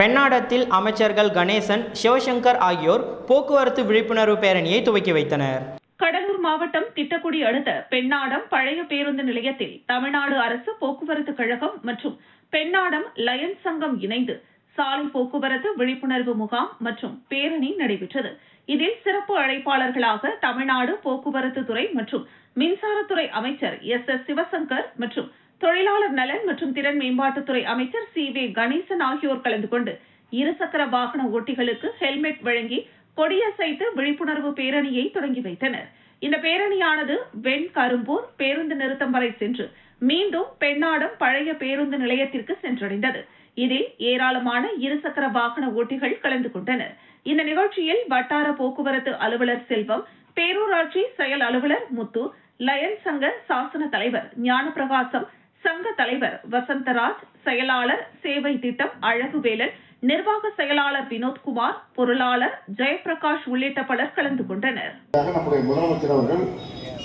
பெண்ணாடத்தில் அமைச்சர்கள் கணேசன் சிவசங்கர் ஆகியோர் போக்குவரத்து விழிப்புணர்வு பேரணியை துவக்கி வைத்தனர். கடலூர் மாவட்டம் திட்டக்குடி அடுத்த பெண்ணாடம் பழைய பேருந்து நிலையத்தில் தமிழ்நாடு அரசு போக்குவரத்து கழகம் மற்றும் பெண்ணாடம் லயன் சங்கம் இணைந்து சாலை போக்குவரத்து விழிப்புணர்வு முகாம் மற்றும் பேரணி நடைபெற்றது. இதில் சிறப்பு அழைப்பாளர்களாக தமிழ்நாடு போக்குவரத்து துறை மற்றும் மின்சாரத்துறை அமைச்சர் எஸ் எஸ் சிவசங்கர் மற்றும் தொழிலாளர் நலன் மற்றும் திறன் மேம்பாட்டுத்துறை அமைச்சர் சி வே கணேசன் ஆகியோர் கலந்து கொண்டு இருசக்கர வாகன ஓட்டிகளுக்கு ஹெல்மெட் வழங்கி கொடியசைத்து விழிப்புணர்வு பேரணியை தொடங்கி வைத்தனர். இந்த பேரணியானது வெண் கரும்பூர் பேருந்து நிறுத்தம் வரை சென்று மீண்டும் பெண்ணாடம் பழைய பேருந்து நிலையத்திற்கு சென்றடைந்தது. இதில் ஏராளமான இருசக்கர வாகன ஓட்டிகள் கலந்து கொண்டனர். இந்த நிகழ்ச்சியில் வட்டார போக்குவரத்து அலுவலர் செல்வம் பேரூராட்சி செயல் அலுவலர் முத்து லயன் சங்க சாசன தலைவர் ஞானப்பிரகாசம் சங்க தலைவர் வசந்தராஜ் செயலாளர் சேவை திட்டம் அழகுவேலன் நிர்வாக செயலாளர் வினோத்குமார் பொருளாளர் ஜெயபிரகாஷ் உள்ளிட்ட பலர் கலந்து கொண்டனர். ஆக நம்முடைய முதலமைச்சர் அவர்கள்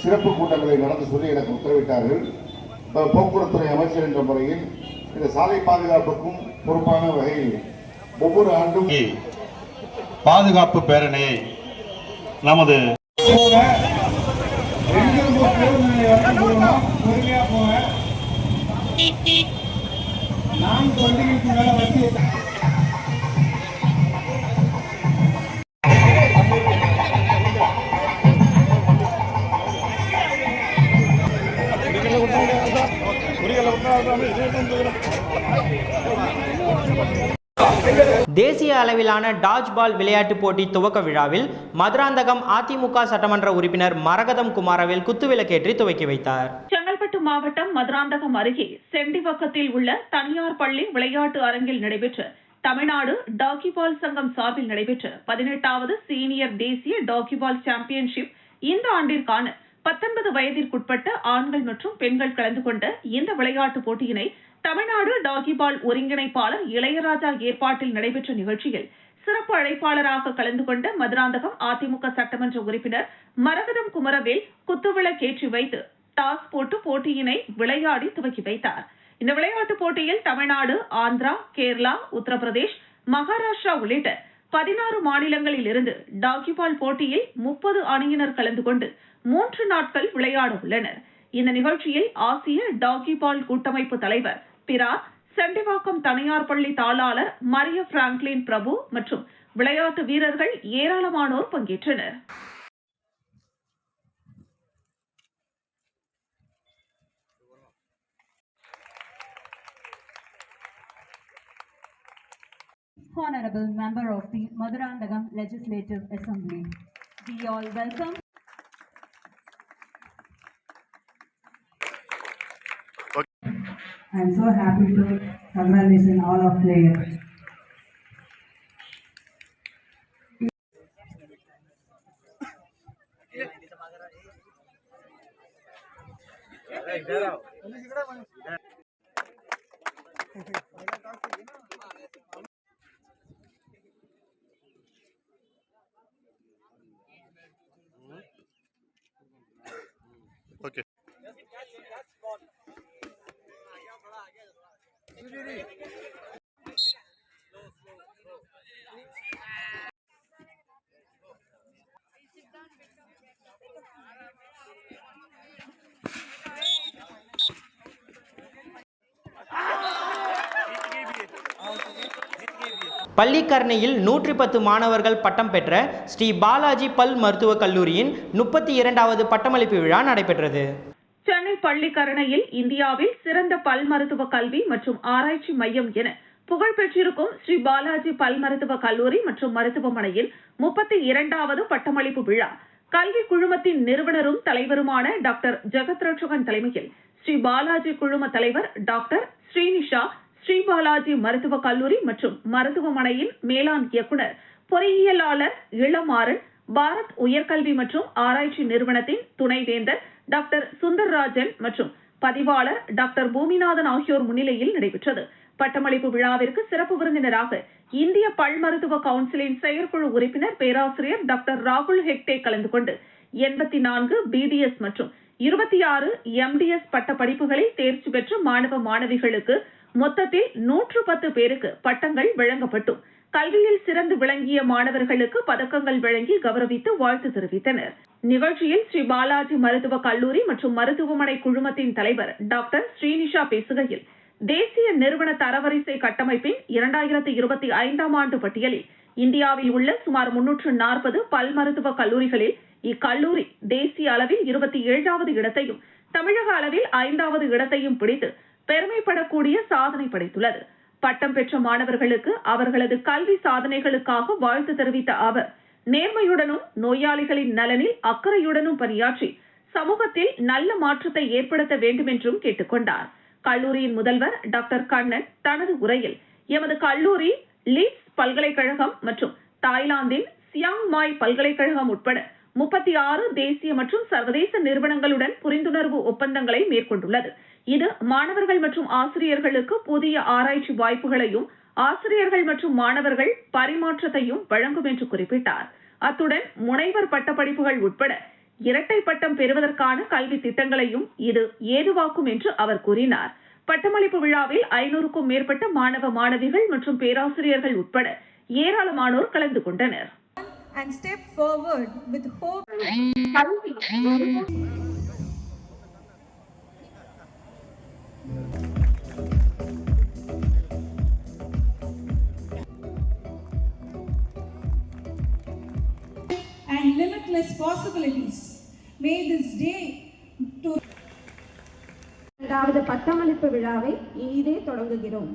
சிறப்பு கூட்டங்களை நடத்த சொல்லி எனக்கு உத்தரவிட்டார்கள். போக்குவரத்துறை அமைச்சர் என்ற முறையில் இந்த சாலை பாதுகாப்புக்கும் பொறுப்பான வகையில் ஒவ்வொரு ஆண்டும் பாதுகாப்பு பேரணியை நமது பொறுமையா போங்க நான்கு வண்டிகளுக்கு மேல வண்டி தேசிய அளவிலான டாஜ் பால் விளையாட்டுப் போட்டி துவக்க விழாவில் மதுராந்தகம் அதிமுக சட்டமன்ற உறுப்பினர் மரகதம் குமாரவேல் குத்துவிளக்கேற்றி துவக்கி வைத்தார். மாவட்டம் மதுராந்தகம் அருகே செண்டிவக்கத்தில் உள்ள தனியார் பள்ளி விளையாட்டு அரங்கில் நடைபெற்ற தமிழ்நாடு டாக்கிபால் சங்கம் சார்பில் நடைபெற்ற பதினெட்டாவது சீனியர் தேசிய டாக்கிபால் சாம்பியன்ஷிப் இந்த ஆண்டிற்கான பத்தொன்பது வயதிற்குட்பட்ட ஆண்கள் மற்றும் பெண்கள் கலந்து கொண்ட இந்த விளையாட்டுப் போட்டியினை தமிழ்நாடு டாக்கிபால் ஒருங்கிணைப்பாளர் இளையராஜா ஏற்பாட்டில் நடைபெற்ற நிகழ்ச்சியில் சிறப்பு அழைப்பாளராக கலந்து கொண்ட மதுராந்தகம் அதிமுக சட்டமன்ற உறுப்பினர் மரகதம் குமரவேல் குத்துவிளக்கேற்றி வைத்து டாஸ் போட்டு போட்டியினை விளையாடி துவக்கி வைத்தார். இந்த விளையாட்டுப் போட்டியில் தமிழ்நாடு ஆந்திரா கேரளா உத்தரப்பிரதேஷ் மகாராஷ்டிரா உள்ளிட்ட பதினாறு மாநிலங்களில் இருந்து டாகிபால் போட்டியில் முப்பது அணியினர் கலந்து கொண்டு மூன்று நாட்கள் விளையாட உள்ளனர். இந்த நிகழ்ச்சியில் ஆசிய டாகிபால் கூட்டமைப்பு தலைவர் பிரா செண்டிவாக்கம் தனியார் பள்ளி தாளாளர் மரிய பிராங்க்லின் பிரபு மற்றும் விளையாட்டு வீரர்கள் ஏராளமானோர் பங்கேற்றனர். Honorable Member of the Madurandagam Legislative Assembly. We all welcome I'm so happy to congratulate all of players. Okay பள்ளிக்கரணையில் நூற்றி பத்து மாணவர்கள் பட்டம் பெற்ற ஸ்ரீ பாலாஜி பல் மருத்துவக் கல்லூரியின் முப்பத்தி இரண்டாவது பட்டமளிப்பு விழா நடைபெற்றது. பள்ளிக்கரணையில் இந்தியாவில் சிறந்த பல் மருத்துவ கல்வி மற்றும் ஆராய்ச்சி மையம் என புகழ் பெற்றிருக்கும் ஸ்ரீ பாலாஜி பல் மருத்துவ கல்லூரி மற்றும் மருத்துவமனையில் முப்பத்தி இரண்டாவது பட்டமளிப்பு விழா. கல்வி குழுமத்தின் நிறுவனரும் தலைவருமான டாக்டர் ஜெகத் ரட்சகன் தலைமையில் ஸ்ரீ பாலாஜி குழும தலைவர் டாக்டர் ஸ்ரீனிஷா ஸ்ரீ பாலாஜி மருத்துவக் கல்லூரி மற்றும் மருத்துவமனையின் மேலாண் இயக்குனர் பொறியியலாளர் இளமாறன் பாரத் உயர்கல்வி மற்றும் ஆராய்ச்சி நிறுவனத்தின் துணைவேந்தர் டாக்டர் சுந்தர்ராஜன் மற்றும் பதிவாளர் டாக்டர் பூமிநாதன் ஆகியோர் முன்னிலையில் நடைபெற்றது. பட்டமளிப்பு விழாவிற்கு சிறப்பு விருந்தினராக இந்திய பல் மருத்துவ கவுன்சிலின் செயற்குழு உறுப்பினர் பேராசிரியர் டாக்டர் ராகுல் ஹெக்டே கலந்து கொண்டு எண்பத்தி நான்கு பிடிஎஸ் மற்றும் இருபத்தி ஆறு எம்டிஎஸ் பட்ட படிப்புகளை தேர்ச்சி பெற்ற மாணவ மாணவிகளுக்கு மொத்தத்தில் நூற்று பத்து பேருக்கு பட்டங்கள் வழங்கப்பட்டும். கல்வியில் சிறந்து விளங்கிய மாணவர்களுக்கு பதக்கங்கள் வழங்கி கௌரவித்து வாழ்த்து தெரிவித்தனர். நிகழ்ச்சியில் ஸ்ரீ பாலாஜி மருத்துவக் கல்லூரி மற்றும் மருத்துவமனை குழுமத்தின் தலைவர் டாக்டர் ஸ்ரீனிஷா பேசுகையில் தேசிய நிறுவன தரவரிசை கட்டமைப்பின் இரண்டாயிரத்தி இருபத்தி ஐந்தாம் ஆண்டு பட்டியலில் இந்தியாவில் உள்ள சுமார் முன்னூற்று நாற்பது பல் மருத்துவ கல்லூரிகளில் இக்கல்லூரி தேசிய அளவில் இருபத்தி ஏழாவது இடத்தையும் தமிழக அளவில் ஐந்தாவது இடத்தையும் பிடித்து பெருமைப்படக்கூடிய சாதனை படைத்துள்ளது. பட்டம் பெற்ற மாணவர்களுக்கு அவர்களது கல்வி சாதனைகளுக்காக வாழ்த்து தெரிவித்த அவர் நேர்மையுடனும் நோயாளிகளின் நலனில் அக்கறையுடனும் பணியாற்றி சமூகத்தில் நல்ல மாற்றத்தை ஏற்படுத்த வேண்டும் என்றும் கேட்டுக்கொண்டார். கல்லூரியின் முதல்வர் டாக்டர் கண்ணன் தனது உரையில் எமது கல்லூரி லீட்ஸ் பல்கலைக்கழகம் மற்றும் தாய்லாந்தின் சியாங் மாய் பல்கலைக்கழகம் உட்பட முப்பத்தி ஆறு தேசிய மற்றும் சர்வதேச நிறுவனங்களுடன் புரிந்துணர்வு ஒப்பந்தங்களை மேற்கொண்டுள்ளது. இது மாணவர்கள் மற்றும் ஆசிரியர்களுக்கு புதிய ஆராய்ச்சி வாய்ப்புகளையும் ஆசிரியர்கள் மற்றும் மாணவர்கள் பரிமாற்றத்தையும் வழங்கும் என்று குறிப்பிட்டார். அத்துடன் முனைவர் பட்டப்படிப்புகள் உட்பட இரட்டை பட்டம் பெறுவதற்கான கல்வி திட்டங்களையும் இது ஏதுவாக்கும் என்று அவர் கூறினார். பட்டமளிப்பு விழாவில் ஐநூறுக்கும் மேற்பட்ட மாணவ மாணவிகள் மற்றும் பேராசிரியர்கள் உட்பட ஏராளமானோர் கலந்து கொண்டனர். And step forward with hope. And limitless possibilities. May this day to இரண்டாவது பட்டமளிப்பு விழாவை இனிதே தொடங்குகிறோம்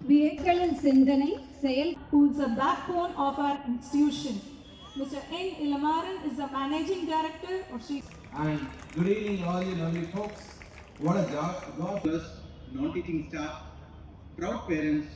வியக்கலின் சிந்தனை Who is the backbone of our institution. Mr. N. Ilamaran is the managing director of Sri. And good evening, all you lovely folks. What a job, God bless non-teaching staff, proud parents,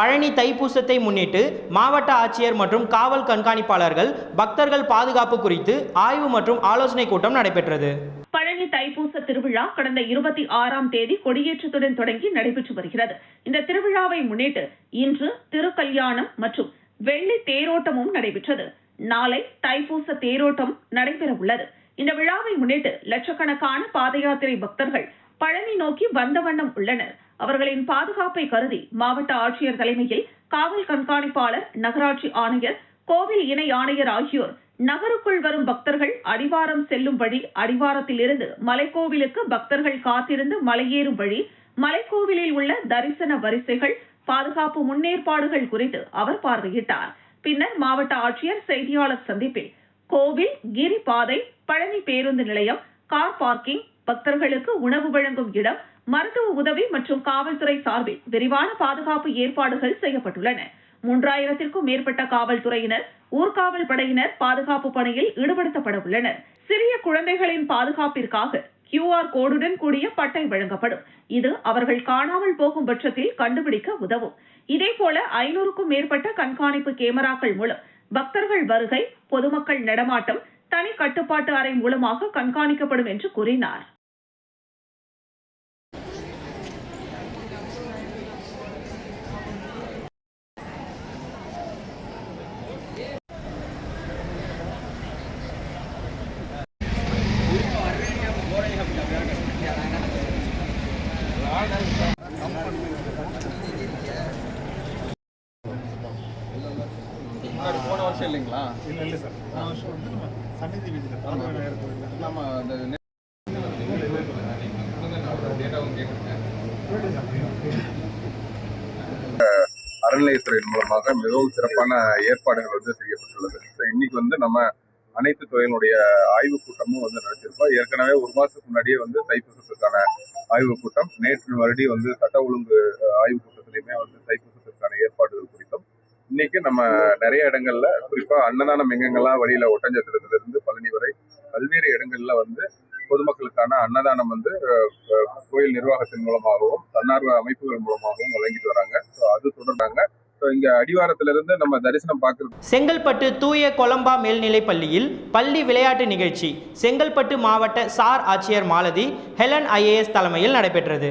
Palani தைப்பூசத்தை முன்னிட்டு மாவட்ட ஆட்சியர் மற்றும் காவல் கண்காணிப்பாளர்கள் பக்தர்கள் பாதுகாப்பு குறித்து ஆய்வு மற்றும் ஆலோசனை கூட்டம் நடைபெற்றது. பழனி தைப்பூச திருவிழா கடந்த இருபத்தி ஆறாம் தேதி கொடியேற்றத்துடன் தொடங்கி நடைபெற்று வருகிறது. இந்த திருவிழாவை முன்னிட்டு இன்று திருக்கல்யாணம் மற்றும் வெள்ளி தேரோட்டமும் நடைபெற்றது. நாளை தைப்பூச தேரோட்டம் நடைபெற உள்ளது இந்த விழாவை முன்னிட்டு லட்சக்கணக்கான பாத யாத்திரை பக்தர்கள் பழனி நோக்கி வந்த வண்ணம் உள்ளனர். அவர்களின் பாதுகாப்பை கருதி மாவட்ட ஆட்சியர் தலைமையில் காவல் கண்காணிப்பாளர் நகராட்சி ஆணையர் கோவில் இணை ஆணையர் ஆகியோர் நகருக்குள் வரும் பக்தர்கள் அடிவாரம் செல்லும் வழி அடிவாரத்திலிருந்து மலைக்கோவிலுக்கு பக்தர்கள் காத்திருந்து மலையேறும் வழி மலைக்கோவிலில் உள்ள தரிசன வரிசைகள் பாதுகாப்பு முன்னேற்பாடுகள் குறித்து அவர் பார்வையிட்டார். பின்னர் மாவட்ட ஆட்சியர் செய்தியாளர் சந்திப்பில் கோவில் கிரி பாதை பழனி பேருந்து நிலையம் கார் பார்க்கிங் பக்தர்களுக்கு உணவு வழங்கும் இடம் மருத்துவ உதவி மற்றும் காவல்துறை சார்பில் விரிவான பாதுகாப்பு ஏற்பாடுகள் செய்யப்பட்டுள்ளன. மூன்றாயிரத்திற்கும் மேற்பட்ட காவல்துறையினர் ஊர்காவல் படையினர் பாதுகாப்பு பணியில் ஈடுபடுத்தப்பட உள்ளனர். சிறிய குழந்தைகளின் பாதுகாப்பிற்காக கியூஆர் கோடுடன் கூடிய பட்டை வழங்கப்படும். இது அவர்கள் காணாமல் போகும் பட்சத்தில் கண்டுபிடிக்க உதவும். இதேபோல ஐநூறுக்கும் மேற்பட்ட கண்காணிப்பு கேமராக்கள் மூலம் பக்தர்கள் வருகை பொதுமக்கள் நடமாட்டம் தனி கட்டுப்பாட்டு அறை மூலமாக கண்காணிக்கப்படும் என்று கூறினார். வருஷம் இல்லைங்களா? இல்லை இல்லை சார். நம்ம அந்த அறநிலையத்துறையின் மூலமாக மிகவும் சிறப்பான ஏற்பாடுகள் வந்து செய்யப்பட்டுள்ளது. இன்னைக்கு வந்து நம்ம அனைத்து துறையினுடைய ஆய்வுக் கூட்டமும் வந்து நடத்திருக்கோம் ஏற்கனவே ஒரு மாசத்துக்கு முன்னாடியே வந்து தைப்பூசத்துக்கான ஆய்வுக் கூட்டம். நேற்று மறுபடியும் வந்து சட்ட ஒழுங்கு ஆய்வுக் கூட்டத்திலையுமே வந்து தைப்பூசத்திற்கான ஏற்பாடுகள் குறித்தும் இன்னைக்கு நம்ம நிறைய இடங்கள்ல குறிப்பா அன்னதானம் எங்கெங்கெல்லாம் வழியில ஒட்டஞ்சத்திரத்துல இருந்து பழனி வரை பல்வேறு இடங்கள்ல வந்து பொதுமக்களுக்கான அன்னதானம் வந்து கோயில் நிர்வாகத்தின் மூலமாகவும் தன்னார்வ அமைப்புகள் மூலமாகவும் வழங்கிட்டு வராங்க. ஸோ அது தொடர்ந்தாங்க ஸோ இங்க அடிவாரத்துலேருந்து நம்ம தரிசனம் பார்க்கறது செங்கல்பட்டு தூய கொலம்பா மேல்நிலை பள்ளியில் பள்ளி விளையாட்டு நிகழ்ச்சி. செங்கல்பட்டு மாவட்ட சார் ஆட்சியர் மாலதி ஹெலன் ஐஏஎஸ் தலைமையில் நடைபெற்றது.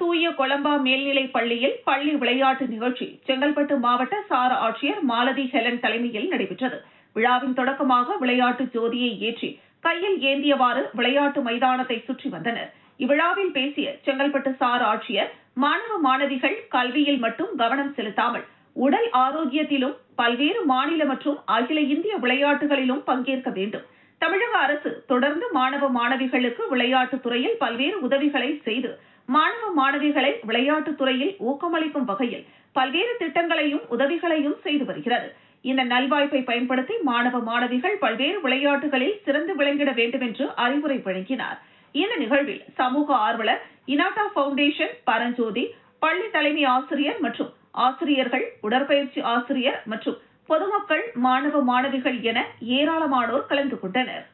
தூய கொலம்பா மேல்நிலைப் பள்ளியில் பள்ளி விளையாட்டு நிகழ்ச்சி செங்கல்பட்டு மாவட்ட சார ஆட்சியர் மாலதி ஹெலன் தலைமையில் நடைபெற்றது. விழாவின் தொடக்கமாக விளையாட்டு ஜோதியை ஏற்றி கையில் ஏந்தியவாறு விளையாட்டு மைதானத்தை சுற்றி வந்தனர். இவ்விழாவில் பேசிய செங்கல்பட்டு சார் ஆட்சியர் மாணவ மாணவிகள் கல்வியில் மட்டும் கவனம் செலுத்தாமல் உடல் ஆரோக்கியத்திலும் பல்வேறு மாநில மற்றும் அகில இந்திய விளையாட்டுகளிலும் பங்கேற்க வேண்டும். தமிழக அரசு தொடர்ந்து மாணவ மாணவிகளுக்கு விளையாட்டுத் துறையில் பல்வேறு உதவிகளை செய்து மாணவ மாணவிகளை விளையாட்டுத் துறையில் ஊக்கமளிக்கும் வகையில் பல்வேறு திட்டங்களையும் உதவிகளையும் செய்து வருகிறது. இந்த நல்வாய்ப்பை பயன்படுத்தி மாணவ மாணவிகள் பல்வேறு விளையாட்டுகளில் சிறந்து விளங்கிட வேண்டும் என்று அறிவுரை வழங்கினார். இந்த நிகழ்வில் சமூக ஆர்வலர் இனாட்டா பவுண்டேஷன் பரஞ்சோதி பள்ளி தலைமை ஆசிரியர் மற்றும் ஆசிரியர்கள் உடற்பயிற்சி ஆசிரியர் மற்றும் பொதுமக்கள் மாணவ மாணவிகள் என ஏராளமானோர் கலந்து கொண்டனர்.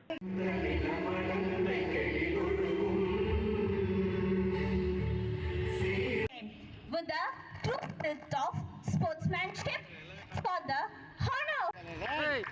The true spirit of sportsmanship for the honor.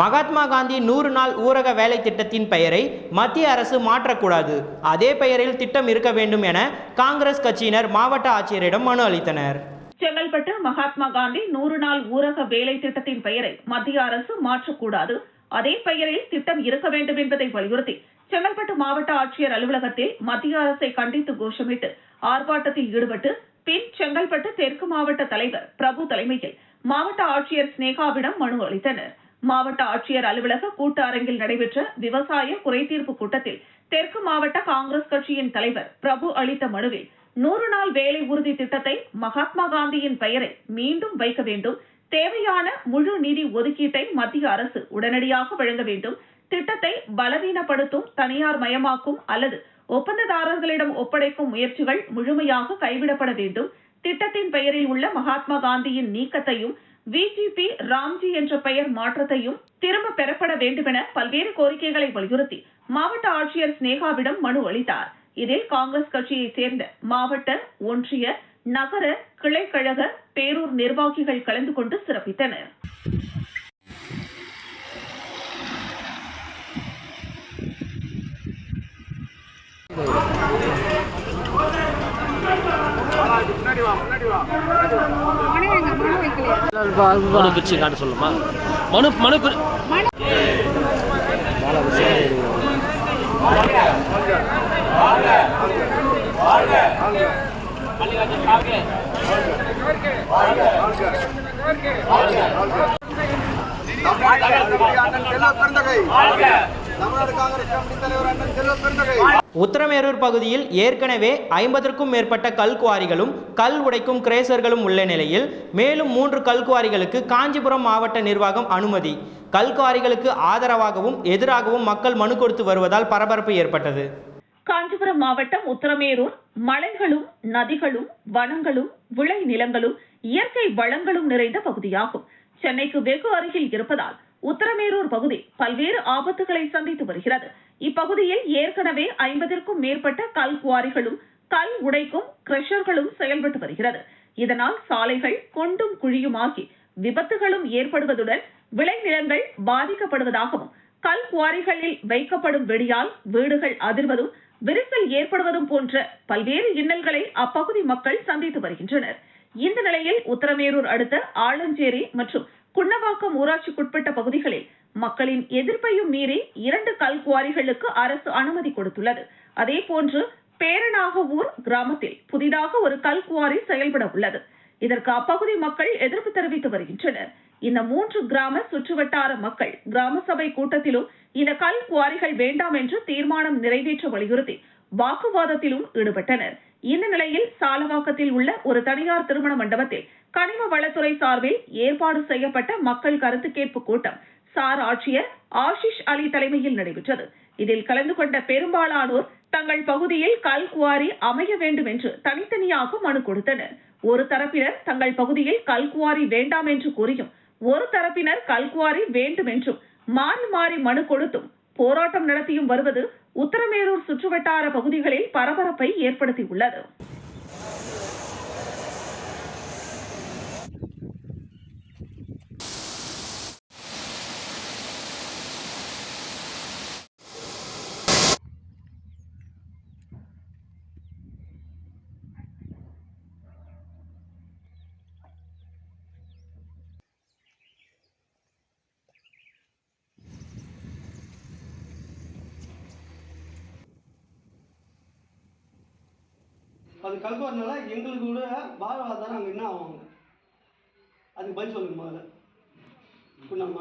Mahatma Gandhi நூறு நாள் ஊரக வேலை திட்டத்தின் பெயரை மத்திய அரசு மாற்றக்கூடாது. அதே பெயரில் திட்டம் இருக்க வேண்டும் என காங்கிரஸ் கட்சியினர் மாவட்ட ஆட்சியரிடம் மனு அளித்தனர். செங்கல்பட்டு மகாத்மா காந்தி நூறு நாள் ஊரக வேலை திட்டத்தின் பெயரை மத்திய அரசு மாற்றக்கூடாது. அதே பெயரில் திட்டம் இருக்க வேண்டும் என்பதை வலியுறுத்தி செங்கல்பட்டு மாவட்ட ஆட்சியர் அலுவலகத்தில் மத்திய அரசை கண்டித்து கோஷமிட்டு ஆர்ப்பாட்டத்தில் ஈடுபட்டு பின் செங்கல்பட்டு தெற்கு மாவட்ட தலைவர் பிரபு தலைமையில் மாவட்ட ஆட்சியர் ஸ்னேகாவிடம் மனு அளித்தனர். மாவட்ட ஆட்சியர் அலுவலக கூட்ட அரங்கில் நடைபெற்ற விவசாய குறைதீர்ப்பு கூட்டத்தில் தெற்கு மாவட்ட காங்கிரஸ் கட்சியின் தலைவர் பிரபு அளித்த மனுவில் நூறு நாள் வேலை உறுதி திட்டத்தை மகாத்மா காந்தியின் பெயரை மீண்டும் வைக்க வேண்டும். தேவையான முழு நிதி ஒதுக்கீட்டை மத்திய அரசு உடனடியாக வழங்க வேண்டும். திட்டத்தை பலவீனப்படுத்தும் தனியார் மயமாக்கும் அல்லது ஒப்பந்ததாரர்களிடம் ஒப்படைக்கும் முயற்சிகள் முழுமையாக கைவிடப்பட வேண்டும். திட்டத்தின் பெயரில் உள்ள மகாத்மா காந்தியின் நீக்கத்தையும் விஜிபி ராம்ஜி என்ற பெயர் மாற்றத்தையும் திரும்ப பெறப்பட வேண்டுமென பல்வேறு கோரிக்கைகளை வலியுறுத்தி மாவட்ட ஆட்சியர் ஸ்னேகாவிடம் மனு அளித்தார். இதில் காங்கிரஸ் கட்சியைச் சேர்ந்த மாவட்ட ஒன்றிய நகர கிளைக்கழக பேரூர் நிர்வாகிகள் கலந்து கொண்டு சிறப்பித்தனர். மனு பிரிச்சு காட்ட சொல்லுமா? மனு மனு வாழ்க உத்தரமேரூர் பகுதியில் ஏற்கனவே ஐம்பதற்கும் மேற்பட்ட கல்குவாரிகளும் கல் உடைக்கும் கிரேசர்களும் உள்ள நிலையில் மேலும் மூன்று கல்குவாரிகளுக்கு காஞ்சிபுரம் மாவட்ட நிர்வாகம் அனுமதி. கல்குவாரிகளுக்கு ஆதரவாகவும் எதிராகவும் மக்கள் மனு கொடுத்து வருவதால் பரபரப்பு ஏற்பட்டது. காஞ்சிபுரம் மாவட்டம் உத்தரமேரூர் மலைகளும் நதிகளும் வனங்களும் விளை நிலங்களும் இயற்கை வளங்களும் நிறைந்த பகுதியாகும். சென்னைக்கு வெகு அருகில் இருப்பதால் உத்தரமேரூர் பகுதி பல்வேறு ஆபத்துகளை சந்தித்து வருகிறது. இப்பகுதியில் ஏற்கனவே ஐம்பதிற்கும் மேற்பட்ட கல் குவாரிகளும் கல் உடைக்கும் கிரஷர்களும் செயல்பட்டு வருகிறது. இதனால் சாலைகள் கொண்டும் குழியுமாகி விபத்துகளும் ஏற்படுவதுடன் விளைநிலங்கள் பாதிக்கப்படுவதாகவும் கல் குவாரிகளில் வைக்கப்படும் வெடியால் வீடுகள் அதிர்வதும் விரிசல் ஏற்படுவதும் போன்ற பல்வேறு இன்னல்களை அப்பகுதி மக்கள் சந்தித்து வருகின்றனர். இந்த நிலையில் உத்தரமேரூர் அடுத்த ஆலஞ்சேரி மற்றும் குன்னவாக்கம் ஊராட்சிக்குட்பட்ட பகுதிகளில் மக்களின் எதிர்ப்பையும் மீறி இரண்டு கல் குவாரிகளுக்கு அரசு அனுமதி கொடுத்துள்ளது. அதேபோன்று பேரணாகவூர் கிராமத்தில் புதிதாக ஒரு கல் குவாரி செயல்பட உள்ளது. இதற்கு அப்பகுதி மக்கள் எதிர்ப்பு தெரிவித்து வருகின்றனர். இந்த மூன்று கிராம சுற்றுவட்டார மக்கள் கிராம சபை கூட்டத்திலும் இந்த கல் குவாரிகள் வேண்டாம் என்று தீர்மானம் நிறைவேற்ற வலியுறுத்தி வாக்குவாதத்திலும் ஈடுபட்டனர். இந்த நிலையில் சாலவாக்கத்தில் உள்ள ஒரு தனியார் திருமண மண்டபத்தில் கனிம வளத்துறை சார்பில் ஏற்பாடு செய்யப்பட்ட மக்கள் கருத்து கேட்பு கூட்டம் சார் ஆட்சியர் ஆஷிஷ் அலி தலைமையில் நடைபெற்றது. இதில் கலந்து கொண்ட பெரும்பாலானோர் தங்கள் பகுதியில் கல் குவாரி அமைய வேண்டும் என்று தனித்தனியாக மனு கொடுத்தனர். ஒரு தரப்பினர் தங்கள் பகுதியில் கல் குவாரி வேண்டாம் என்று கூறியும் ஒரு தரப்பினர் கல் குவாரி வேண்டும் என்றும் மாறி மாறி மனு கொடுத்தும் போராட்டம் நடத்தியும் வருவது உத்தரமேரூர் சுற்றுவட்டார பகுதிகளில் பரபரப்பை ஏற்படுத்தியுள்ளது. அது கல்குவாரினால எங்களுக்கு கூட வாழ்வாதாரம் அங்கே என்ன ஆகும்? அதுக்கு பதில் சொல்லுங்க முதல்ல. இப்போ நம்ம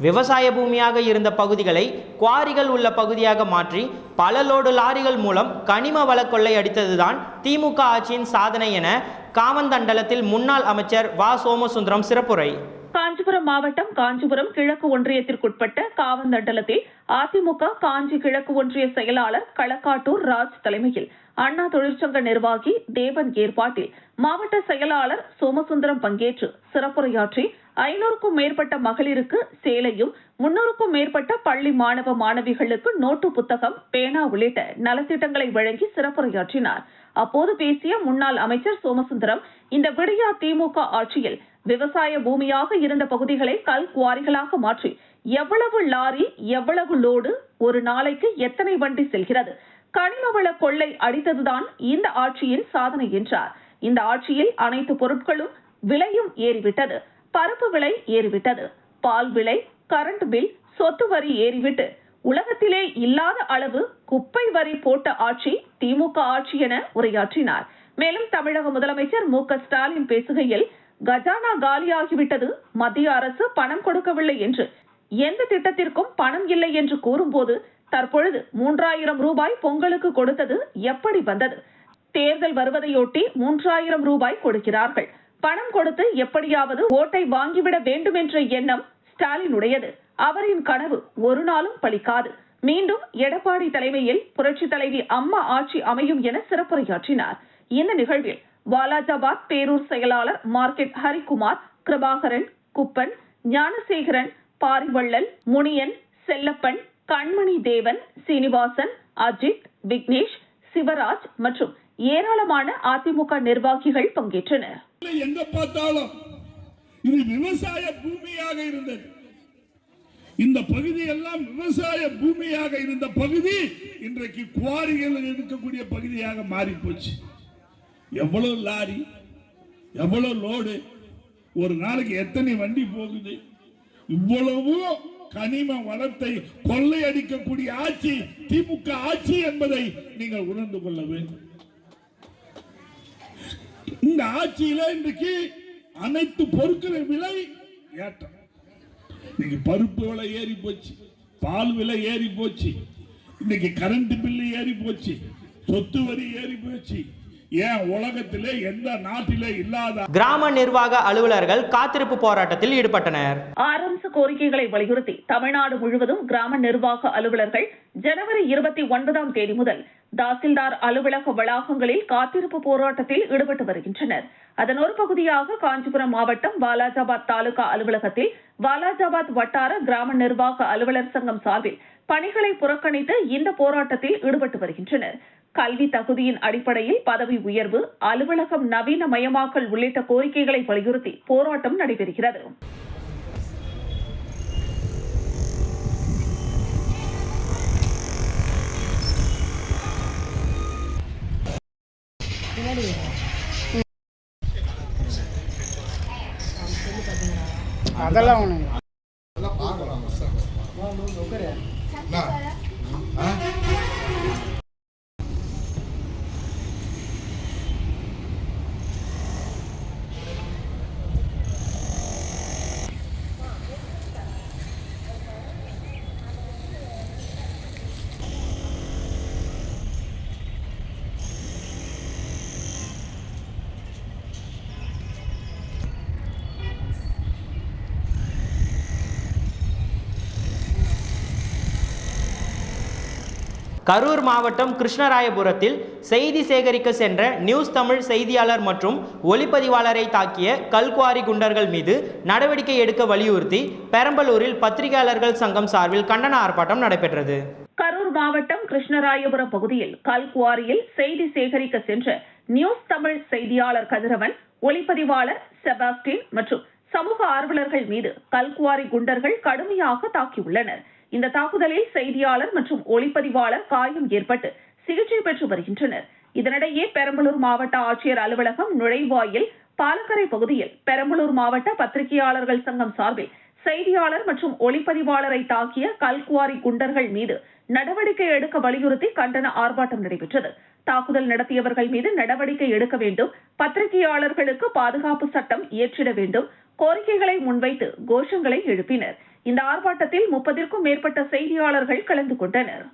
விவசாய பூமியாக இருந்த பகுதிகளை குவாரிகள் உள்ள பகுதியாக மாற்றி பல லோடு லாரிகள் மூலம் கனிம வள கொள்ளை அடித்ததுதான் திமுக ஆட்சியின் சாதனை என காமந்தண்டலத்தில் முன்னாள் அமைச்சர் வா. சோமசுந்தரம் சிறப்புரை. காஞ்சிபுரம் மாவட்டம் காஞ்சிபுரம் கிழக்கு ஒன்றியத்திற்குட்பட்ட காவந்தண்டலத்தில் அதிமுக காஞ்சி கிழக்கு ஒன்றிய செயலாளர் களக்காட்டூர் ராஜ் தலைமையில் அண்ணா தொழிற்சங்க நிர்வாகி தேவன் ஏற்பாட்டில் மாவட்ட செயலாளர் சோமசுந்தரம் பங்கேற்று சிறப்புரையாற்றி ஐநூறுக்கும் மேற்பட்ட மகளிருக்கு சேலையும் முன்னூறுக்கும் மேற்பட்ட பள்ளி மாணவ மாணவிகளுக்கு நோட்டு புத்தகம் பேனா உள்ளிட்ட நலத்திட்டங்களை வழங்கி சிறப்புரையாற்றினார். அப்போது பேசிய முன்னாள் அமைச்சர் சோமசுந்தரம் இந்த விடியா திமுக ஆட்சியில் விவசாய பூமியாக இருந்த பகுதிகளை கல் குவாரிகளாக மாற்றி எவ்வளவு லாரி எவ்வளவு லோடு ஒரு நாளைக்கு எத்தனை வண்டி செல்கிறது கனிமவள கொள்ளை அடித்ததுதான் இந்த ஆட்சியின் சாதனை என்றார். இந்த ஆட்சியில் அனைத்து பொருட்களும் விலையும் ஏறிவிட்டது. பருப்பு விலை ஏறிவிட்டது. பால் விலை கரண்ட் பில் சொத்து வரி ஏறிவிட்டு உலகத்திலே இல்லாத அளவு குப்பை வரி போட்ட ஆட்சி திமுக ஆட்சி என உரையாற்றினார். மேலும் தமிழக முதலமைச்சர் மு க ஸ்டாலின் பேசுகையில் கஜானா காலியாகிவிட்டது. மத்திய அரசு பணம் கொடுக்கவில்லை என்று. எந்த திட்டத்திற்கும் பணம் இல்லை என்று கூறும்போது தற்பொழுது மூன்றாயிரம் ரூபாய் பொங்கலுக்கு கொடுத்தது எப்படி வந்தது? தேர்தல் வருவதையொட்டி மூன்றாயிரம் ரூபாய் கொடுக்கிறார்கள். பணம் கொடுத்து எப்படியாவது ஓட்டை வாங்கிவிட வேண்டும் என்ற எண்ணம் ஸ்டாலினுடையது. அவரின் கனவு ஒரு நாளும் பலிக்காது மீண்டும் எடப்பாடி தலைமையில் புரட்சி தலைவி அம்மா ஆட்சி அமையும் என சிறப்புரையாற்றினார். இந்த நிகழ்வில் வாலாஜாபாத் பேரூர் செயலாளர் மார்க்கெட் ஹரிகுமார் கிருபாகரன் குப்பன் ஞானசேகரன் பாரிவள்ளல் முனியன் செல்லப்பன் கண்மணி தேவன் சீனிவாசன் அஜித் விக்னேஷ் சிவராஜ் மற்றும் ஏராளமான அதிமுக நிர்வாகிகள் பங்கேற்றனர். எங்க பார்த்தாலும். இது விவசாய பூமியாக இருந்தது. இந்த பகுதி எல்லாம் விவசாய பூமியாக இருந்த பகுதி இன்றைக்கு குவாரிகள் இருக்கக்கூடிய பகுதியாக மாறி போச்சு எவ்வளவு லாரி எவ்வளவு லோடு ஒரு நாளைக்கு எத்தனை வண்டி போகுது இவ்வளவு கனிம வளத்தை கொள்ளையடிக்கக்கூடிய ஆட்சி திமுக ஆட்சி என்பதை நீங்கள் உணர்ந்து கொள்ள வேண்டும். இந்த ஆட்சியில இன்றைக்கு அனைத்து பொருட்களின் விலை ஏற்றம். இன்னைக்கு பருப்பு விலை ஏறி போச்சு பால் விலை ஏறி போச்சு இன்னைக்கு கரண்ட் பில்லு ஏறி போச்சு சொத்து வரி ஏறி போச்சு. ஏன் உலகத்திலே எந்த நாட்டிலே இல்லாத கிராம நிர்வாக அலுவலர்கள் காத்திருப்பு போராட்டத்தில் ஈடுபட்டனர். அம்ச கோரிக்கைகளை வலியுறுத்தி தமிழ்நாடு முழுவதும் கிராம நிர்வாக அலுவலர்கள் ஜனவரி இருபத்தி ஒன்பதாம் தேதி முதல் தாசில்தார் அலுவலக வளாகங்களில் காத்திருப்பு போராட்டத்தில் ஈடுபட்டு வருகின்றனர். அதன் ஒரு பகுதியாக காஞ்சிபுரம் மாவட்டம் வாலாஜாபாத் தாலுகா அலுவலகத்தில் வாலாஜாபாத் வட்டார கிராம நிர்வாக அலுவலர் சங்கம் சார்பில் பணிகளை புறக்கணித்து இந்த போராட்டத்தில் ஈடுபட்டு வருகின்றனர். கல்வி தகுதியின் அடிப்படையில் பதவி உயர்வு அலுவலகம் நவீனமயமாக்கல் உள்ளிட்ட கோரிக்கைகளை வலியுறுத்தி போராட்டம் நடைபெறுகிறது. அதெல்லாம் ஒன்று கரூர் மாவட்டம் கிருஷ்ணராயபுரத்தில் செய்தி சேகரிக்க சென்ற நியூஸ் தமிழ் செய்தியாளர் மற்றும் ஒளிப்பதிவாளரை தாக்கிய கல்குவாரி குண்டர்கள் மீது நடவடிக்கை எடுக்க வலியுறுத்தி பெரம்பலூரில் பத்திரிகையாளர்கள் சங்கம் சார்பில் கண்டன ஆர்ப்பாட்டம் நடைபெற்றது. கரூர் மாவட்டம் கிருஷ்ணராயபுரம் பகுதியில் கல்குவாரியில் செய்தி சேகரிக்க சென்ற நியூஸ் தமிழ் செய்தியாளர் கதிரவன் ஒளிப்பதிவாளர் செபாஸ்டின் மற்றும் சமூக ஆர்வலர்கள் மீது கல்குவாரி குண்டர்கள் கடுமையாக தாக்கியுள்ளனர். இந்த தாக்குதலில் செய்தியாளர் மற்றும் ஒளிப்பதிவாளர் காயம் ஏற்பட்டு சிகிச்சை பெற்று வருகின்றனர். இதனிடையே பெரம்பலூர் மாவட்ட ஆட்சியர் அலுவலகம் நுழைவாயில் பாலக்கரை பகுதியில் பெரம்பலூர் மாவட்ட பத்திரிகையாளர்கள் சங்கம் சார்பில் செய்தியாளர் மற்றும் ஒளிப்பதிவாளரை தாக்கிய கல்குவாரி குண்டர்கள் மீது நடவடிக்கை எடுக்க வலியுறுத்தி கண்டன ஆர்ப்பாட்டம் நடைபெற்றது. தாக்குதல் நடத்தியவர்கள் மீது நடவடிக்கை எடுக்க வேண்டும். பத்திரிகையாளர்களுக்கு பாதுகாப்பு சட்டம் இயற்றிட வேண்டும். கோரிக்கைகளை முன்வைத்து கோஷங்களை எழுப்பினர். இந்த ஆர்ப்பாட்டத்தில் முப்பதிற்கும் மேற்பட்ட செய்தியாளர்கள் கலந்து கொண்டனர்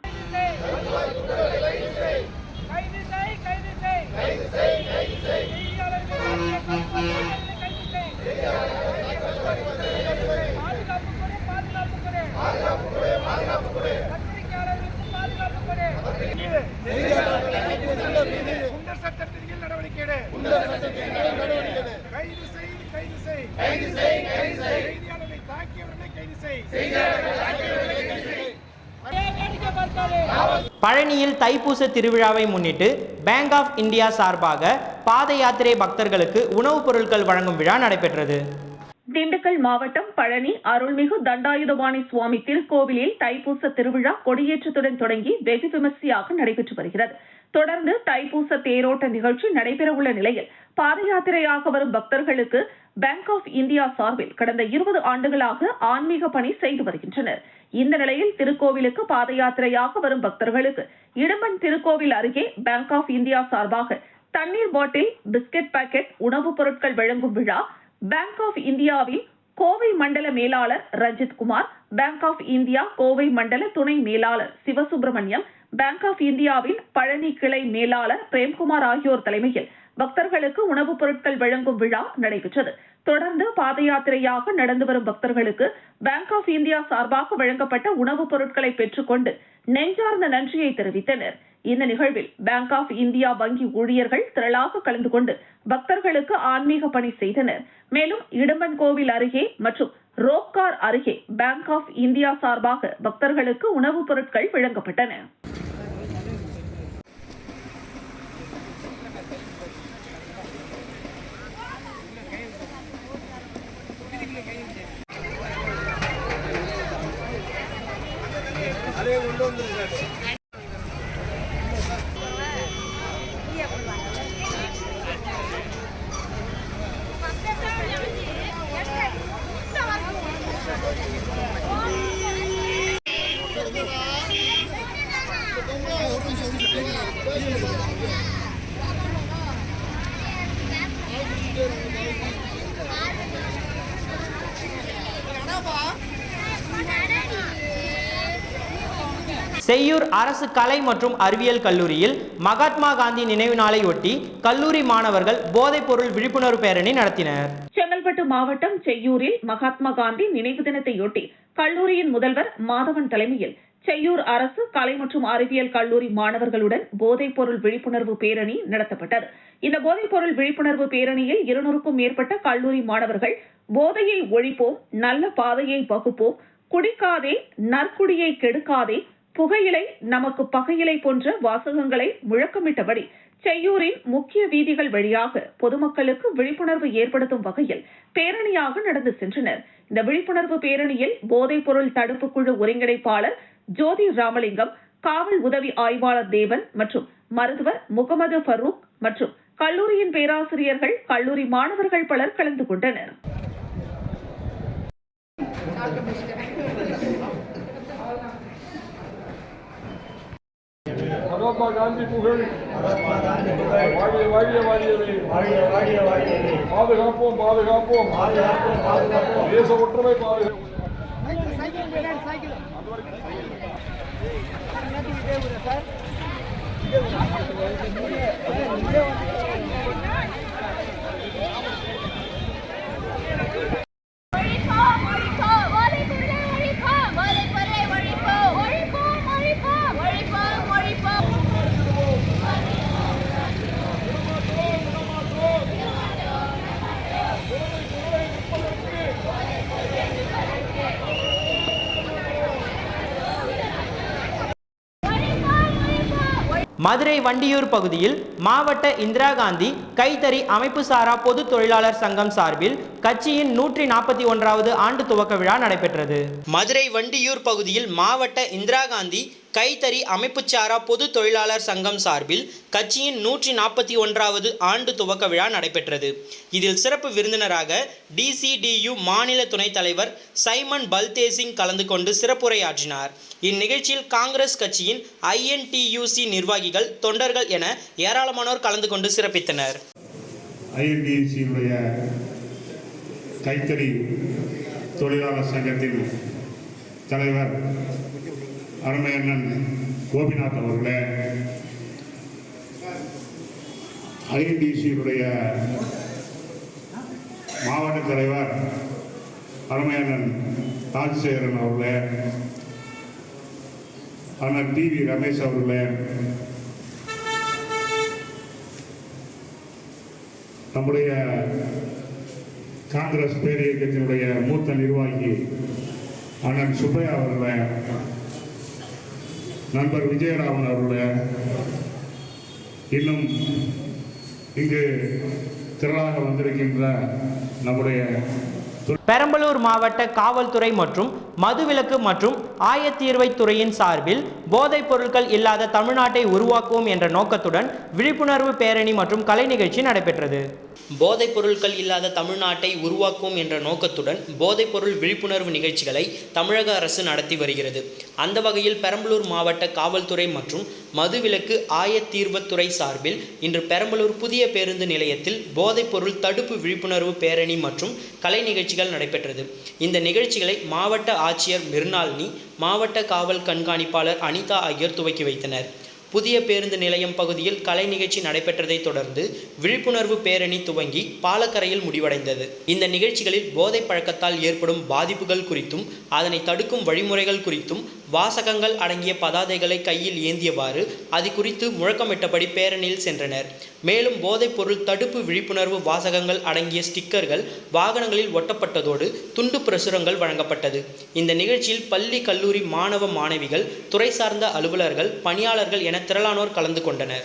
நடவடிக்கை கைது செய், கைது செய். கைது செய் கைது செய். பழனியில் தைப்பூச திருவிழாவை முன்னிட்டு பேங்க் ஆஃப் இந்தியா சார்பாக பாத யாத்திரை பக்தர்களுக்கு உணவுப் பொருட்கள் வழங்கும் விழா நடைபெற்றது. திண்டுக்கல் மாவட்டம் பழனி அருள்மிகு தண்டாயுதபாணி சுவாமி திருக்கோவிலில் தைப்பூச திருவிழா கொடியேற்றத்துடன் தொடங்கி வெகு விமர்சையாக நடைபெற்று வருகிறது. தொடர்ந்து தைப்பூச தேரோட்ட நிகழ்ச்சி நடைபெறவுள்ள நிலையில் பாத யாத்திரையாக வரும் பக்தர்களுக்கு பேங்க் ஆஃப் இந்தியா சார்பில் கடந்த இருபது ஆண்டுகளாக ஆன்மீக பணி செய்து வருகின்றனர். இந்த நிலையில் திருக்கோவிலுக்கு பாத யாத்திரையாக வரும் பக்தர்களுக்கு இடும்பன் திருக்கோவில் அருகே பேங்க் ஆஃப் இந்தியா சார்பாக தண்ணீர் பாட்டில் பிஸ்கட் பாக்கெட் உணவுப் பொருட்கள் வழங்கும் விழா பேங்க் ஆஃப் இந்தியாவின் கோவை மண்டல மேலாளர் Ranjith Kumar bank of India Kovai மண்டல துணை மேலாளர் சிவசுப்பிரமணியம் பேங்க் ஆஃப் இந்தியாவின் பழனி கிளை மேலாளர் பிரேம்குமார் ஆகியோர் தலைமையில் பக்தர்களுக்கு உணவுப் பொருட்கள் வழங்கும் விழா நடைபெற்றது. தொடர்ந்து பாத யாத்திரையாக நடந்து வரும் பக்தர்களுக்கு பேங்க் ஆஃப் இந்தியா சார்பாக வழங்கப்பட்ட உணவுப் பொருட்களை பெற்றுக்கொண்டு நெஞ்சார்ந்த நன்றியை தெரிவித்தனர். இந்த நிகழ்வில் பேங்க் ஆஃப் இந்தியா வங்கி ஊழியர்கள் திரளாக கலந்து கொண்டு பக்தர்களுக்கு ஆன்மீக பணி செய்தனர். மேலும் இடும்பன் கோவில் அருகே மற்றும் ரோப்கார் அருகே பேங்க் ஆஃப் இந்தியா சார்பாக பக்தர்களுக்கு உணவுப் பொருட்கள் வழங்கப்பட்டன. செய்யூர் அரசு கலை மற்றும் அறிவியல் கல்லூரியில் மகாத்மா காந்தி நினைவு நாளை ஒட்டி கல்லூரி மாணவர்கள் போதைப்பொருள் விழிப்புணர்வு பேரணி நடத்தினர். செங்கல்பட்டு மாவட்டம் செய்யூரில் மகாத்மா காந்தி நினைவு தினத்தையொட்டி கல்லூரியின் முதல்வர் மாதவன் தலைமையில் செய்யூர் அரசு கலை மற்றும் அறிவியல் கல்லூரி மாணவர்களுடன் போதைப்பொருள் விழிப்புணர்வு பேரணி நடத்தப்பட்டது. இந்த போதைப்பொருள் விழிப்புணர்வு பேரணியில் இருநூறுக்கும் மேற்பட்ட கல்லூரி மாணவர்கள் போதையை ஒழிப்போம் நல்ல பாதையை வகுப்போம் குடிக்காதே நற்குடியை கெடுக்காதே புகையிலை நமக்கு பகையிலை போன்ற வாசகங்களை முழக்கமிட்டபடி செய்யூரின் முக்கிய வீதிகள் வழியாக பொதுமக்களுக்கு விழிப்புணர்வு ஏற்படுத்தும் வகையில் பேரணியாக நடந்து சென்றனர். இந்த விழிப்புணர்வு பேரணியில் போதைப் பொருள் தடுப்பு குழு ஒருங்கிணைப்பாளர் ஜோதி ராமலிங்கம் காவல் உதவி ஆய்வாளர் தேவன் மற்றும் மருத்துவர் முகமது ஃபரூக் மற்றும் கல்லூரியின் பேராசிரியர்கள் கல்லூரி மாணவர்கள் பலர் கலந்து கொண்டனர். மகாத்மா காந்தி புகழ். வாழிய வாழிய வாழியவே. வாழிய வாழிய வாழியவே பாதுகாப்போம் பாதுகாப்போம். பாதுகாப்போம் பாதுகாப்போம் தேச ஒற்றுமை பாதுகாப்போம் மதுரை வண்டியூர் பகுதியில் மாவட்ட இந்திரா காந்தி கைத்தறி அமைப்பு சாரா பொது தொழிலாளர் சங்கம் சார்பில் கட்சியின் நூற்றி நாற்பத்தி ஒன்றாவது ஆண்டு துவக்க விழா நடைபெற்றது. மதுரை வண்டியூர் பகுதியில் மாவட்ட இந்திரா காந்தி கைத்தறி அமைப்புச்சாரா பொது தொழிலாளர் சங்கம் சார்பில் கட்சியின் நூற்றி நாற்பத்தி ஒன்றாவது ஆண்டு துவக்க விழா நடைபெற்றது. இதில் சிறப்பு விருந்தினராக டிசிடியு மாநில துணைத் தலைவர் சைமன் பல்தேசிங் கலந்து கொண்டு சிறப்புரையாற்றினார். இந்நிகழ்ச்சியில் காங்கிரஸ் கட்சியின் ஐஎன்டியூசி நிர்வாகிகள் தொண்டர்கள் என ஏராளமானோர் கலந்து கொண்டு சிறப்பித்தனர். கைத்தறி தொழிலாளர் சங்கத்தின் தலைவர் அருமையண்ணன் கோபிநாத் அவர்களே ஐடிசியினுடைய மாவட்ட தலைவர் அருமையண்ணன் ராஜசேகரன் அவர்களே அண்ணன் டி வி ரமேஷ் அவர்களே நம்முடைய காங்கிரஸ் பேரியக்கத்தினுடைய மூத்த நிர்வாகி அண்ணன் சுப்பையா அவர்களே நண்பர் விஜயராமன் அவர்களே இன்னும் இங்கு திரளாக வந்திருக்கின்ற நம்முடைய பெரம்பலூர் மாவட்ட காவல்துறை மற்றும் மதுவிலக்கு மற்றும் ஆயத்தீர்வைத் துறையின் சார்பில் போதைப் பொருட்கள் இல்லாத தமிழ்நாட்டை உருவாக்குவோம் என்ற நோக்கத்துடன் விழிப்புணர்வு பேரணி மற்றும் கலை நிகழ்ச்சி நடைபெற்றது. போதைப் பொருட்கள் இல்லாத தமிழ்நாட்டை உருவாக்கும் என்ற நோக்கத்துடன் போதைப்பொருள் விழிப்புணர்வு நிகழ்ச்சிகளை தமிழக அரசு நடத்தி வருகிறது. அந்த வகையில் பெரம்பலூர் மாவட்ட காவல்துறை மற்றும் மதுவிலக்கு ஆயத்தீர்வத்துறை சார்பில் இன்று பெரம்பலூர் புதிய பேருந்து நிலையத்தில் போதைப்பொருள் தடுப்பு விழிப்புணர்வு பேரணி மற்றும் கலை நிகழ்ச்சிகள் நடைபெற்றது. இந்த நிகழ்ச்சிகளை மாவட்ட ஆட்சியர் மிர்னால்னி மாவட்ட காவல் கண்காணிப்பாளர் அனிதா ஆகியோர் துவக்கி வைத்தனர். புதிய பேருந்து நிலையம் பகுதியில் கலை நிகழ்ச்சி நடைபெற்றதைத் தொடர்ந்து விழிப்புணர்வு பேரணி துவங்கி பாலக்கரையில் முடிவடைந்தது. இந்த நிகழ்ச்சிகளில் போதை பழக்கத்தால் ஏற்படும் பாதிப்புகள் குறித்தும் அதனை தடுக்கும் வழிமுறைகள் குறித்தும் வாசகங்கள் அடங்கிய பதாதைகளை கையில் ஏந்தியவாறு அது குறித்து முழக்கமிட்டபடி பேரணியில் சென்றனர். மேலும் போதைப்பொருள் தடுப்பு விழிப்புணர்வு வாசகங்கள் அடங்கிய ஸ்டிக்கர்கள் வாகனங்களில் ஒட்டப்பட்டதோடு துண்டு பிரசுரங்கள் வழங்கப்பட்டது. இந்த நிகழ்ச்சியில் பள்ளி கல்லூரி மாணவ மாணவிகள் துறை சார்ந்த அலுவலர்கள் பணியாளர்கள் என திரளானோர் கலந்து கொண்டனர்.